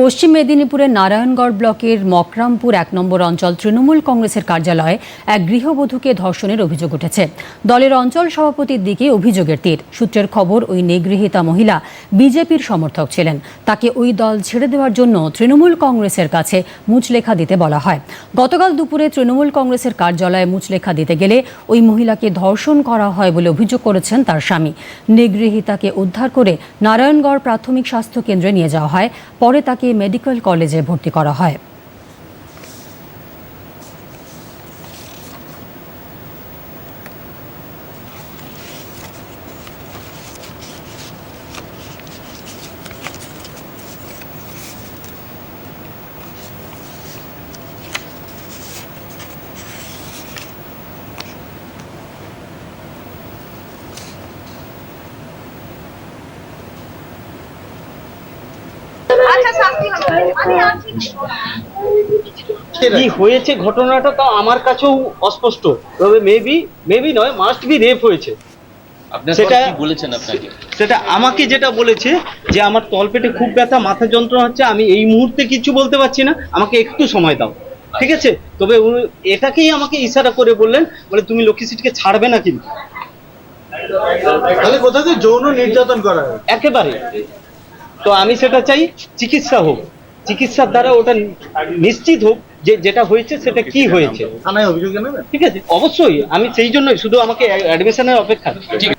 পশ্চিম মেদিনীপুরের নারায়ণগড় ব্লকের মকরামপুর এক নম্বর অঞ্চল তৃণমূল কংগ্রেসের কার্যালয়ে এক গৃহবধূকে ধর্ষণের অভিযোগ উঠেছে। দলের অঞ্চল সভাপতির দিকে অভিযোগের তীর। সূত্রের খবর, ওই নিগৃহীতা মহিলা বিজেপির সমর্থক ছিলেন। তাকে ওই দল ছেড়ে দেওয়ার জন্য তৃণমূল কংগ্রেসের কাছে মুচলেখা দিতে বলা হয়। গতকাল দুপুরে তৃণমূল কংগ্রেসের কার্যালয়ে মুচলেখা দিতে গেলে ওই মহিলাকে ধর্ষণ করা হয় বলে অভিযোগ করেছেন তার স্বামী। নিগৃহীতাকে উদ্ধার করে নারায়ণগড় প্রাথমিক স্বাস্থ্য কেন্দ্রে নিয়ে যাওয়া হয়। পরে তাকে মেডিকেল কলেজে ভর্তি করা হয়। কি হয়েছে ঘটনাটা তো আমার কাছেও অস্পষ্ট। তবে মেবি মেবি নয় মাস্ট বি রেপ হয়েছে। সেটা- বলেছেন আপনাকে? সেটা আমাকে যেটা বলেছে যে আমার তলপেটে খুব ব্যথা মাথা যন্ত্রণা হচ্ছে আমি এই মুহূর্তে কিছু বলতে পারছি না। আমাকে একটু সময় দাও। ঠিক আছে? তবে উনি এটাকেই আমাকে ইশারা করে বললেন বলে তুমি লক্ষ্মী সিটকে ছাড়বে না কিন্তু। তাহলে কোথাও যৌন নির্যাতন করা হয়? একেবারে। তো আমি সেটা চাই চিকিৎসা হোক। চিকিৎসার দ্বারা ওটা নিশ্চিত হোক যে যেটা হয়েছে সেটা কি হয়েছে। ঠিক আছে অবশ্যই। আমি সেই জন্যই শুধু আমাকে অ্যাডমিশনের অপেক্ষা। ঠিক